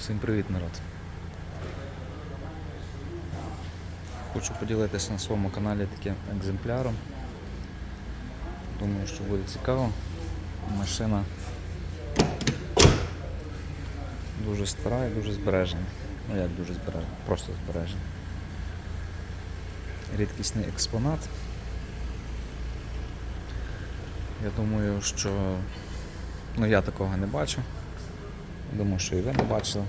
Всім привіт, народ. Хочу поділитися на своєму каналі таким екземпляром. Думаю, що буде цікаво. Машина дуже стара і дуже збережена. Ну як дуже збережена, просто збережена. Рідкісний експонат. Я думаю, що ну, я такого не бачу. Думаю, що і ви не бачили.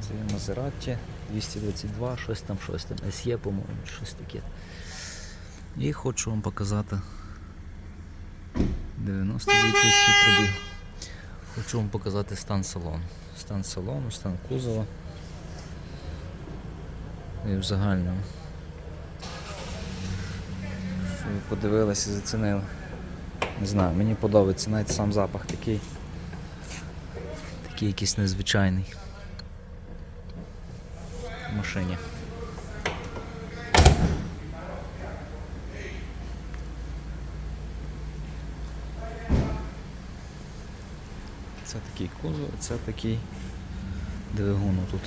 Це є Maserati 222, щось там, щось там, SE, по-моєму, щось таке. І хочу вам показати 92 тисячі пробіг. Хочу вам показати стан салону. Стан салону, стан кузова. І в загальному. Щоб ви подивилися, зацінили. Не знаю, мені подобається навіть сам запах такий. Такий якийсь незвичайний в машині. Це такий кузов, це такий двигун тут.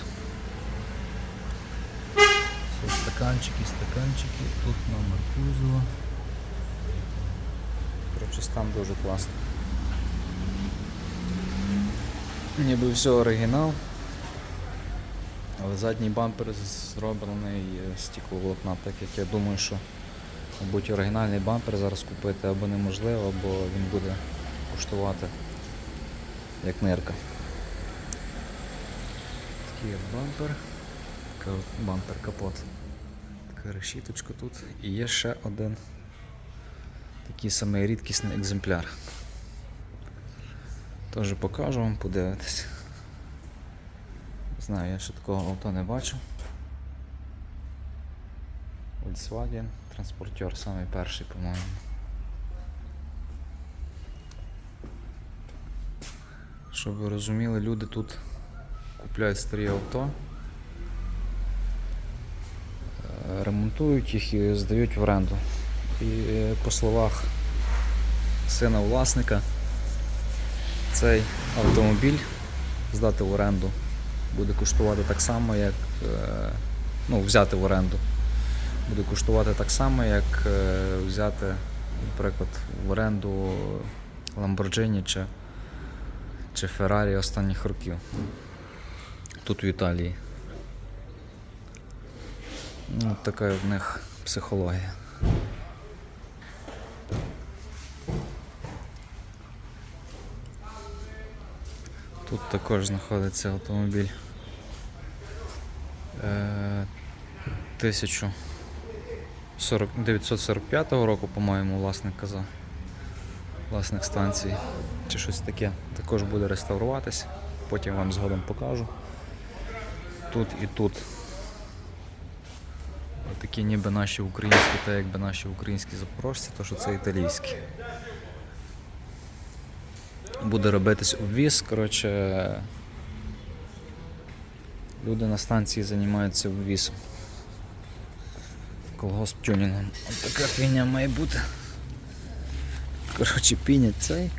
Стаканчики, стаканчики, тут номер кузова. Коротше, стан дуже класний. Ніби все оригінал. Але задній бампер зроблений з стекловолокна, так як я думаю, що мабуть оригінальний бампер зараз купити або неможливо, або він буде коштувати як нирка. Такий бампер, бампер капот. Така решіточка тут. І є ще один такий самий рідкісний екземпляр. Теж покажу вам, подивитись. Знаю, я ще такого авто не бачив. Volkswagen, транспортер, самий перший, по-моєму. Щоб ви розуміли, люди тут купляють старі авто, е, ремонтують їх і здають в оренду. І е, по словах сина власника, цей автомобіль здати в оренду буде коштувати так само, як е, ну, взяти в оренду. Буде коштувати так само, як е, взяти, наприклад, в оренду Lamborghini чи, чи Ferrari останніх років. Тут в Італії. Ну, така в них психологія. Тут також знаходиться автомобіль. Е, 1945 року, по-моєму, власник казав. Власник станції чи щось таке. Також буде реставруватися. Потім вам згодом покажу. Тут і тут. Такі ніби наші українські, та якби наші українські запорожці, то що це італійські. Буде робитись обвіз, коротше. Люди на станції займаються обвісом. Колгосп тюнінгом. Ось така фігня має бути. Коротше, пінять цей.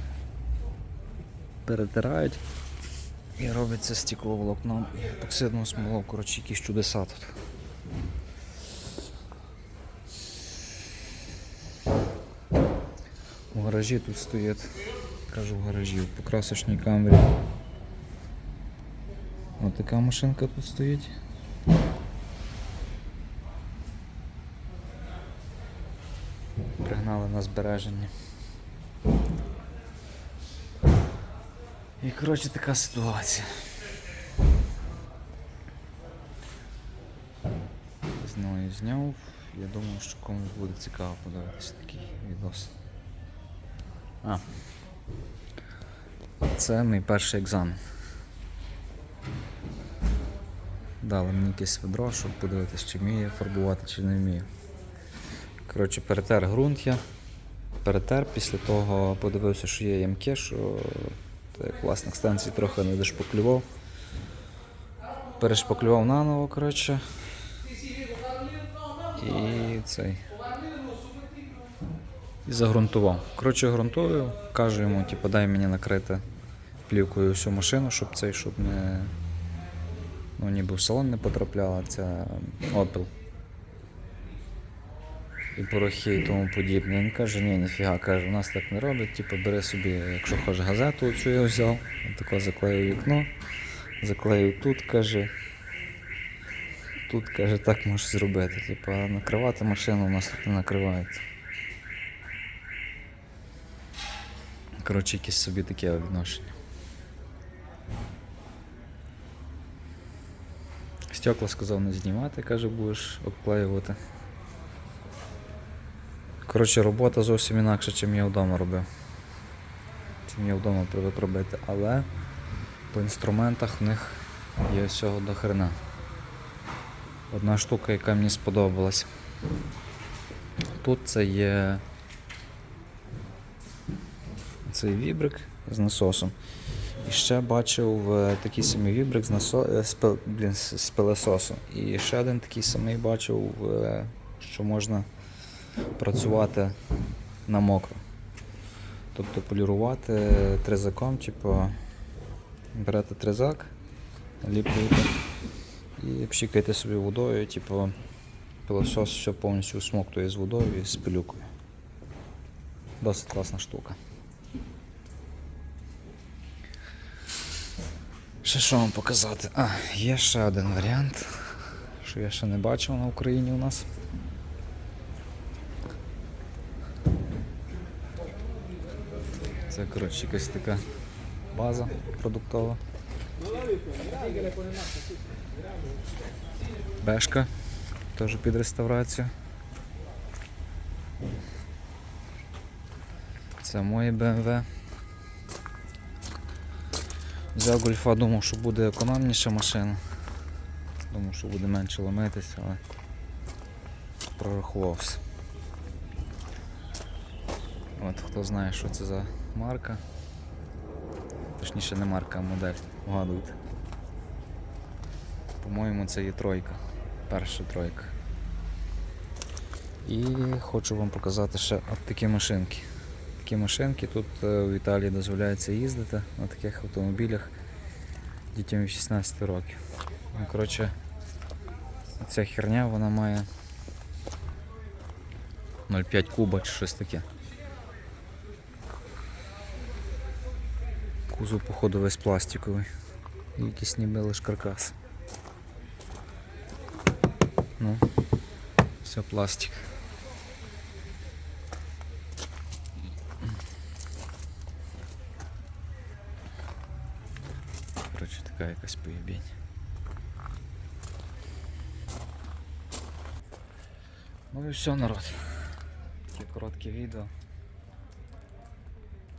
Перетирають і робиться стекловолокном і епоксидну смолу, коротше, якісь чудеса тут. У гаражі тут стоять, кажу в гаражі, в покрасочній камері. Ось така машинка тут стоїть. Пригнали на збереження. І коротше така ситуація. Знову зняв. Я думаю, що комусь буде цікаво подивитися такий відос. А. Це мій перший екзамен. Дали мені якесь ведро, щоб подивитися, чи вмію фарбувати, чи не вмію. Коротше, перетер ґрунт я. Перетер, після того подивився, що є ямки, що як власник станції трохи не дошпаклював. Перешпаклював наново, коротше. І цей. І загрунтував. Коротше, ґрунтую, кажу йому, типу, дай мені накрити плівкою всю машину, щоб цей, щоб не. Ну, ніби в салон не потрапляла ця опіл. І порохи і тому подібне. Він каже, ні, ніфіга, каже, у нас так не робить, типу, бери собі, якщо хочеш газету, цю я взяв, тако заклею вікно, заклею тут, каже. Тут, каже, так можеш зробити. Типу, накривати машину у нас тут не накривається. Коротше, якесь собі таке відношення. Стекла сказав не знімати, каже, будеш обклеювати. Коротше, робота зовсім інакша, ніж я вдома робив. Чим я вдома привик робити, але по інструментах в них є всього до хрена. Одна штука, яка мені сподобалась. Тут це є цей вібрик з насосом. І ще бачив е, такий самий вібрик з, насо... е, з, пил- блін, з пилососом. І ще один такий самий бачив, е, що можна працювати на мокро. Тобто полірувати тризаком, типу, берете тризак, ліплюєте і пшикаєте собі водою, типу, пилосос все повністю усмоктує з водою і з пилюкою. Досить класна штука. Ще що вам показати? А, є ще один варіант, що я ще не бачив на Україні у нас. Це, коротше, якась така база продуктова. Бешка, теж під реставрацію. Це моє BMW. Взяв гольфа, думав, що буде економніша машина. Думав, що буде менше ломитися, але прорахувався. От хто знає, що це за марка. Точніше не марка, а модель. Вгадуйте. По-моєму, це є тройка. Перша тройка. І хочу вам показати ще от такі машинки. Такі машинки тут е, в Італії дозволяється їздити на таких автомобілях дітям від 16 років. Ну, коротше, ця херня вона має 0,5 куба чи щось таке. Кузов, походу, весь пластиковий. І якийсь ніби лиш каркас. Ну, все пластик. Така якась поєбінь. Ну і все, народ. Таке коротке відео.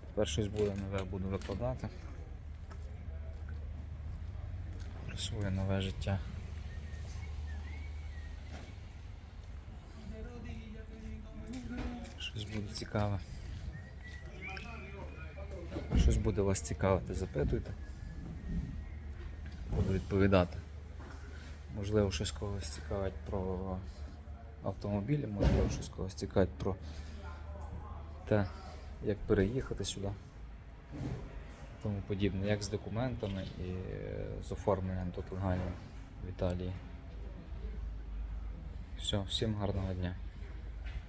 Тепер щось буде нове буду викладати. Про своє нове життя. Щось буде цікаве. Щось буде вас цікавити, запитуйте. Відповідати. Можливо, щось когось цікавить про автомобілі, можливо, щось когось цікавить про те, як переїхати сюди. Тому подібне, як з документами і з оформленням тут легально в Італії. Все, всім гарного дня.